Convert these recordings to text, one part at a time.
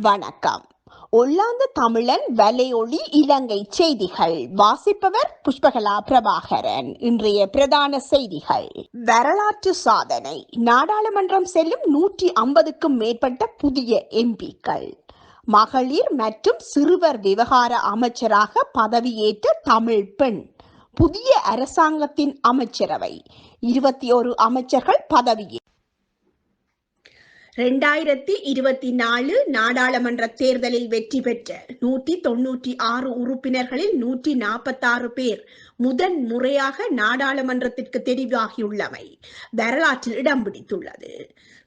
வணக்கம். ஒல்லாந்து தமிழன் வலையொலி இலங்கை செய்திகள். வாசிப்பவர் புஷ்பகலா பிரபாகரன். இன்றைய பிரதான செய்திகள். வரலாற்று சாதனை. நாடாளுமன்றம் செல்லும் நூற்றி ஐம்பதுக்கும் மேற்பட்ட புதிய எம்பிக்கள். மகளிர் மற்றும் சிறுவர் விவகார அமைச்சராக பதவியேற்ற தமிழ் பெண். புதிய அரசாங்கத்தின் அமைச்சரவை. இருபத்தி ஒரு அமைச்சர்கள் பதவியே ரெண்டாயிரத்தி இருபத்தி நாலு நாடாளுமன்ற தேர்தலில் வெற்றி பெற்ற நூற்றி தொன்னூற்றி ஆறு உறுப்பினர்களில் நூற்றி நாற்பத்தாறு பேர் முதன் முறையாக நாடாளுமன்றத்திற்கு தெரிவாகியுள்ளமை வரலாற்றில் இடம் பிடித்துள்ளது.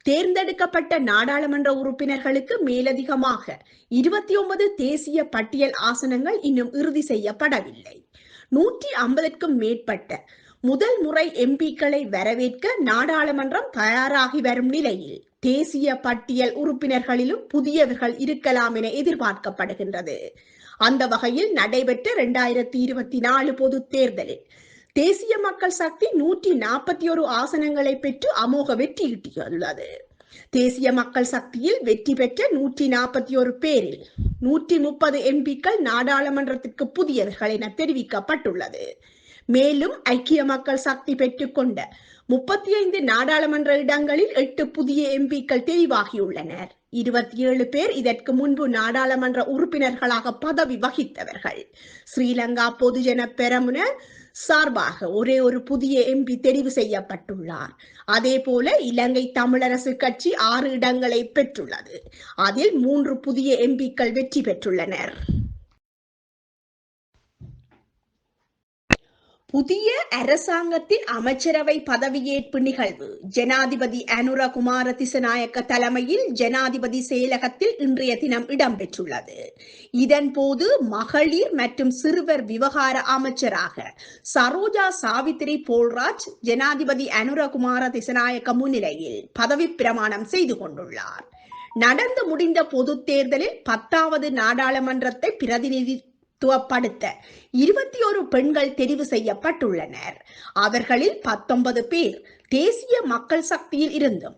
தேர்ந்தெடுக்கப்பட்ட நாடாளுமன்ற உறுப்பினர்களுக்கு மேலதிகமாக இருபத்தி ஒன்பது தேசிய பட்டியல் ஆசனங்கள் இன்னும் இறுதி செய்யப்படவில்லை. நூற்றி ஐம்பதற்கும் மேற்பட்ட முதல் முறை எம்பிக்களை வரவேற்க நாடாளுமன்றம் தயாராகி வரும் நிலையில் தேசிய பட்டியல் உறுப்பினர்களிலும் புதியவர்கள் இருக்கலாம் என எதிர்பார்க்கப்படுகின்றது. அந்த வகையில் நடைபெற்ற இரண்டாயிரத்தி இருபத்தி நாலு பொது தேர்தலில் தேசிய மக்கள் சக்தி நூற்றி நாற்பத்தி ஒரு ஆசனங்களை பெற்று அமோக வெற்றியீட்டியுள்ளது தேசிய மக்கள் சக்தியில் வெற்றி பெற்ற நூற்றி நாற்பத்தி ஒரு பேரில் நூற்றி முப்பது எம்பிக்கள் நாடாளுமன்றத்திற்கு புதியவர்கள் என தெரிவிக்கப்பட்டுள்ளது. மேலும் ஐக்கிய மக்கள் சக்தி பெற்றுக்கொண்ட முப்பத்தி ஐந்து நாடாளுமன்ற இடங்களில் எட்டு புதிய எம்பிக்கள் தெரிவாகியுள்ளனர் இருபத்தி ஏழு பேர் இதற்கு முன்பு நாடாளுமன்ற உறுப்பினர்களாக பதவி வகித்தவர்கள். ஸ்ரீலங்கா பொதுஜன பெரமுன சார்பாக ஒரே ஒரு புதிய எம்பி தெரிவு செய்யப்பட்டுள்ளார். அதே போல இலங்கை தமிழரசு கட்சி ஆறு இடங்களை பெற்றுள்ளது. அதில் மூன்று புதிய எம்பிக்கள் வெற்றி பெற்றுள்ளனர். புதிய அரசாங்கத்தின் அமைச்சரவை பதவியேற்பு நிகழ்வு. ஜனாதிபதி அனுரகுமார திசநாயக்க தலைமையில் ஜனாதிபதி செயலகத்தில் இன்றைய தினம் இடம்பெற்றுள்ளது. இதன் போது மகளிர் மற்றும் சிறுவர் விவகார அமைச்சராக சரோஜா சாவித்திரி போல்ராஜ் ஜனாதிபதி அனுரகுமார திசநாயக்க முன்னிலையில் பதவி பிரமாணம் செய்து கொண்டுள்ளார். நடந்து முடிந்த பொது தேர்தலில் பத்தாவது நாடாளுமன்றத்தை பிரதிநிதி துவப்படுத்த இருபத்தி ஒரு பெண்கள் தெரிவு செய்யப்பட்டுள்ளனர். அவர்களில் பத்தொன்பது பேர் தேசிய மக்கள் சக்தியில் இருந்தும்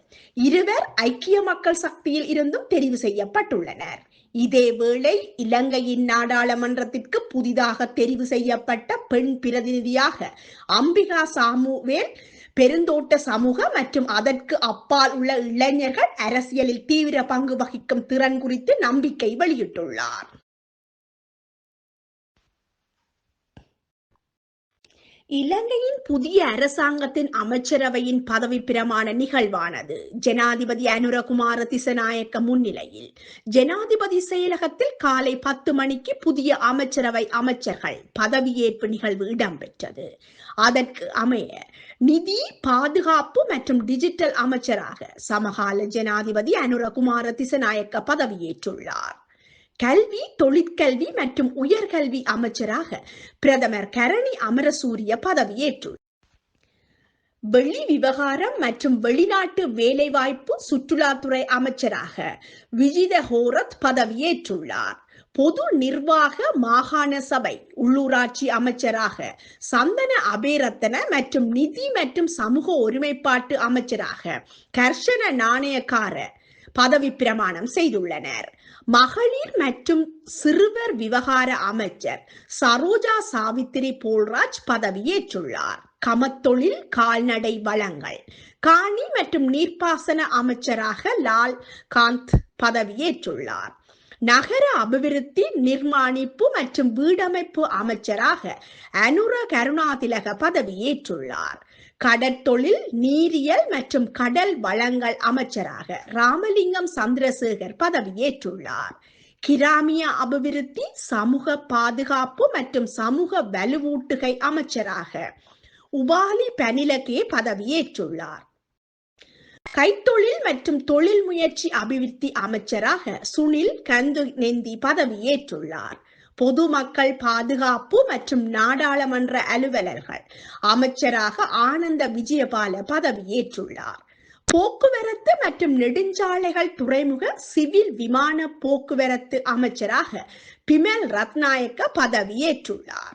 இருவர் ஐக்கிய மக்கள் சக்தியில் இருந்தும் தெரிவு செய்யப்பட்டுள்ளனர். இதேவேளை இலங்கையின் நாடாளுமன்றத்திற்கு புதிதாக தெரிவு செய்யப்பட்ட பெண் பிரதிநிதியாக அம்பிகா சாமுவேல் பெருந்தோட்ட சமூக மற்றும் அதற்கு அப்பால் உள்ள இளைஞர்கள் அரசியலில் தீவிர பங்கு வகிக்கும் திறன் குறித்து நம்பிக்கை வெளியிட்டுள்ளார். இலங்கையின் புதிய அரசாங்கத்தின் அமைச்சரவையின் பதவி பிரமாண நிகழ்வானது. ஜனாதிபதி அனுரகுமார திசநாயக்க முன்னிலையில். ஜனாதிபதி செயலகத்தில் காலை பத்து மணிக்கு புதிய அமைச்சரவை அமைச்சர்கள் பதவியேற்பு நிகழ்வு இடம்பெற்றது. அதற்கு அமைய நிதி பாதுகாப்பு மற்றும் டிஜிட்டல் அமைச்சராக சமகால ஜனாதிபதி அனுரகுமார திசநாயக்க பதவியேற்றுள்ளார். கல்வி தொழிற்கல்வி மற்றும் உயர்கல்வி அமைச்சராக பிரதமர் கரணி அமரசூரிய பதவியேற்றுள்ளார் வெளி விவகாரம் மற்றும் வெளிநாட்டு வேலைவாய்ப்பு சுற்றுலாத்துறை அமைச்சராக விஜித ஹோரத் பதவியேற்றுள்ளார். பொது நிர்வாக மாகாண சபை உள்ளூராட்சி அமைச்சராக சந்தன அபேரத்தன மற்றும் நிதி மற்றும் சமூக ஒருமைப்பாட்டு அமைச்சராக கர்ஷன நாணயக்கார பதவி பிரமாணம் செய்துள்ளனர். மகளிர் மற்றும் சிறுவர் விவகார அமைச்சர் சரோஜா சாவித்திரி போல்ராஜ் பதவியேற்றுள்ளார். கமத்தொழில் கால்நடை வளங்கள் காணி மற்றும் நீர்ப்பாசன அமைச்சராக லால் காந்த் பதவியேற்றுள்ளார். நகர அபிவிருத்தி நிர்மாணிப்பு மற்றும் வீடமைப்பு அமைச்சராக அனுர கருணாதிலக பதவியேற்றுள்ளார். கடற்தொழில் நீரியல் மற்றும் கடல் வளங்கள் அமைச்சராக ராமலிங்கம் சந்திரசேகர் பதவியேற்றுள்ளார். கிராமிய அபிவிருத்தி சமூக பாதுகாப்பு மற்றும் சமூக வலுவூட்டுகை அமைச்சராக உபாலி பனிலகே பதவியேற்றுள்ளார். கைத்தொழில் மற்றும் தொழில் முயற்சி அபிவிருத்தி அமைச்சராக சுனில் கந்து நெந்தி பதவியேற்றுள்ளார். பொதுமக்கள் பாதுகாப்பு மற்றும் நாடாளுமன்ற அலுவலர்கள். அமைச்சராக ஆனந்த விஜயபால பதவியேற்றுள்ளார். போக்குவரத்து மற்றும் நெடுஞ்சாலைகள் துறைமுக சிவில் விமான போக்குவரத்து அமைச்சராக பிமல் ரத்நாயக்க பதவியேற்றுள்ளார்.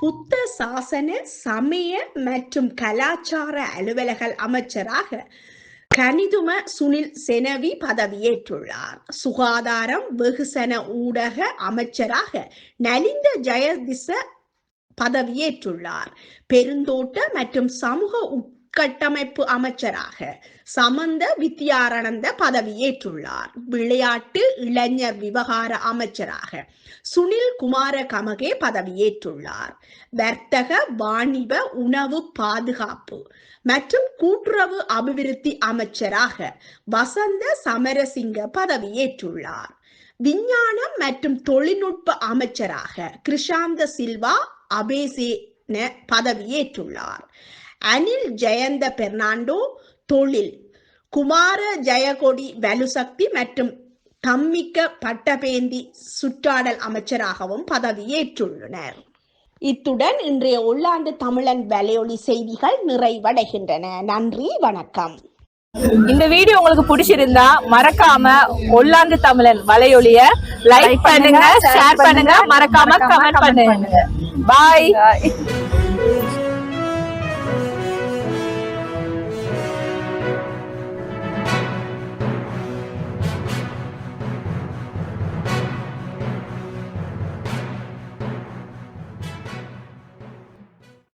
புத்த சாசன சமய மற்றும் கலாச்சார அலுவலக அமைச்சராக கனிதும சுனில் செனவி பதவியேற்றுள்ளார் சுகாதாரம் வெகுசன ஊடக அமைச்சராக நலிந்த ஜெயதிச பதவியேற்றுள்ளார் பெருந்தோட்ட மற்றும் சமூக உட் உட்கட்டமைப்பு அமைச்சராக சமந்த வித்யாரணந்த பதவியேற்றுள்ளார். விளையாட்டு இளைஞர் விவகார அமைச்சராக சுனில் குமார கமகே பதவியேற்றுள்ளார். வர்த்தக வாணிப உணவு பாதுகாப்பு மற்றும் கூட்டுறவு அபிவிருத்தி அமைச்சராக வசந்த சமரசிங்க பதவியேற்றுள்ளார். விஞ்ஞானம் மற்றும் தொழில்நுட்ப அமைச்சராக கிருஷாந்த சில்வா அபேசேன பதவியேற்றுள்ளார். அனில் ஜெயந்த பெர்னாண்டோ தொழில். குமார ஜெயகொடி வலுசக்தி மற்றும் தம்மிக்க பட்டபேந்தி சுற்றாடல் அமைச்சராகவும் பதவியேற்றுள்ளனர் இத்துடன் இன்றைய உள்ளாண்டு தமிழன் வலையொலி செய்திகள் நிறைவடைகின்றன. நன்றி வணக்கம். இந்த வீடியோ உங்களுக்கு பிடிச்சிருந்தா மறக்காம ஒல்லாந்து தமிழன் வலையொலிய லைக் பண்ணுங்க ஷேர் பண்ணுங்க மறக்காம கமெண்ட் பண்ணுங்க. பாய்